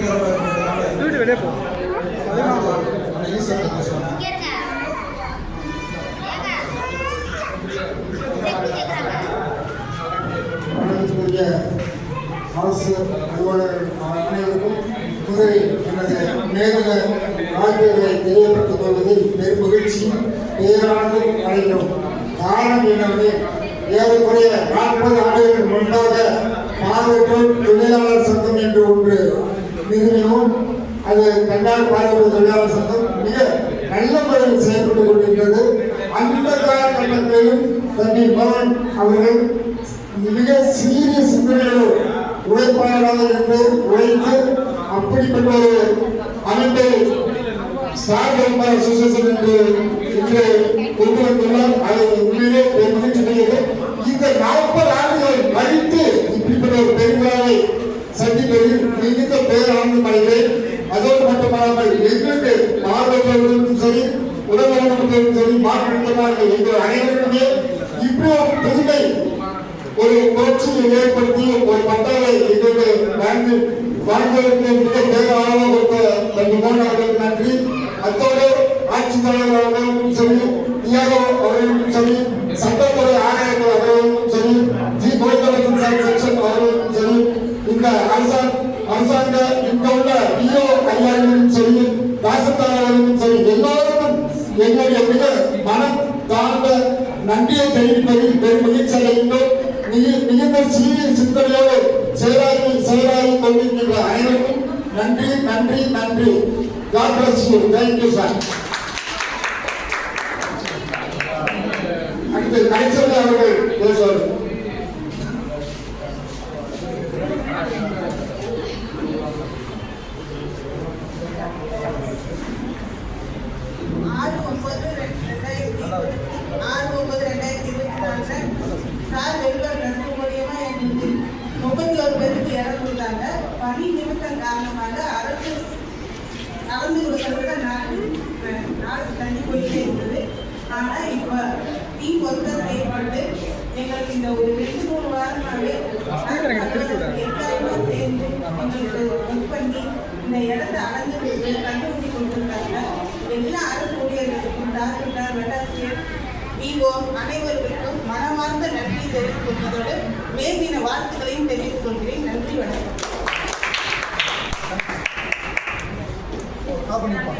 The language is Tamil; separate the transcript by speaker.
Speaker 1: வீட்டு வெளியே போ
Speaker 2: அரசு அலுவலர்கள் அனைவருக்கும் முதலில் எனது மேலக வாழ்த்துக்களை தெரியப்படுத்திக் கொள்வதில் பெரும் மகிழ்ச்சி பேரானது அடைகிறோம் காரணம் என்னவெனில் ஏறக்குறைய நாற்பது ஆண்டுகள் முன்பாக பார்வையற்றோர் தொழிலாளர் சங்கம் என்று ஒன்று மிகவும் அது கண்டால் பார்வையற்றோர் தொழிலாளர் சங்கம் மிக நல்ல முறையில் செயல்பட்டுக் கொண்டிருக்கிறது. அந்த காலகட்டத்திலும் தம்பி மகன் அவர்கள் மிக சீரிய சிந்தனைகளோடு உழைப்பாளராக இருந்து உழைத்து அப்படிப்பட்ட ஒரு அமைப்பை ஸ்டார் வெல்ஃபேர் அசோசியேஷன் என்று இன்று கொண்டு வந்துள்ளார் அது உண்மையிலே பெரும் இந்த நாற்பது ஆண்டுகள் கழித்து இப்படிப்பட்ட ஒரு பெருவிழாவை சந்திப்பதில் மிகுந்த பேரானந்தம் எங்களுக்கு சரி உடல்நலமற்றவர்களுக்கும் சரி எங்கள் அனைவருக்குமே ஒரு ஒரு புரட்சியை ஏற்படுத்தி ஒரு பட்டாளை எங்களுக்கு வாழ்ந்து மிக கொடுத்த தம்பி மோகன் அவர்களுக்கு நன்றி. அத்தோடு ஆட்சித் தலைவர் அவர்களுக்கும் சரி தியாகோ அவர்களுக்கும் சரி சட்டத்துறை ஆணையர்கள் அவர்களுக்கும் சரி ஜி. கோவிந்தராஜன் சார் செக்ஷன் அவர்களுக்கும் சரி இந்த அரசாங்க அரசாங்க இங்க உள்ள பிஓ சரி தாசில்தார் அவர்களுக்கும் சரி எல்லோருக்கும் எங்களுடைய மிக மனம் தாழ்ந்த நன்றியை தெரிவிப்பதில் பெரும் மகிழ்ச்சி அடைகின்றோம் மிகு- மிகுந்த சீரிய சிந்தனையோடு செயலாகி செயலாகி கொண்டிருக்கின்ற அனைவருக்கும் நன்றி நன்றி நன்றி God bless you. Thank you, sir. அடுத்து கலைச்சல் அவர்கள் பேசுவார்கள்
Speaker 3: சார் வெல்ஃபேர் ட்ரஸ்ட் மூலியமா எங்களுக்கு முப்பத்தி ஒரு பேருக்கு இடம் கொடுத்தாங்க. பணி நிமித்தம் காரணமாக அரசு கலந்து கொடுக்கறதுக்கு நான் நாடு தள்ளி போயிட்டே இருந்தது. ஆனால் இப்போ டீம் ஒர்க்கர் ஏற்பட்டு எங்களுக்கு இந்த ஒரு ரெண்டு மூணு வாரமாகவே எல்லாருமே சேர்ந்து எங்களுக்கு ஒர்க் பண்ணி இந்த இடத்த அளந்து கொடுத்து கண்டுபிடி கொடுத்துருக்காங்க. எல்லா அரசு ஊழியர்களுக்கும் தாசில்தார் வட்டாட்சியர் விஓ அனைவருக்கும் மனமார்ந்த நன்றி தெரிவித்துக் கொள்வதோடு மேதின வாழ்த்துக்களையும் தெரிவித்துக் கொள்கிறேன். நன்றி வணக்கம்.
Speaker 1: ஆஃப் பண்ணிப்பா.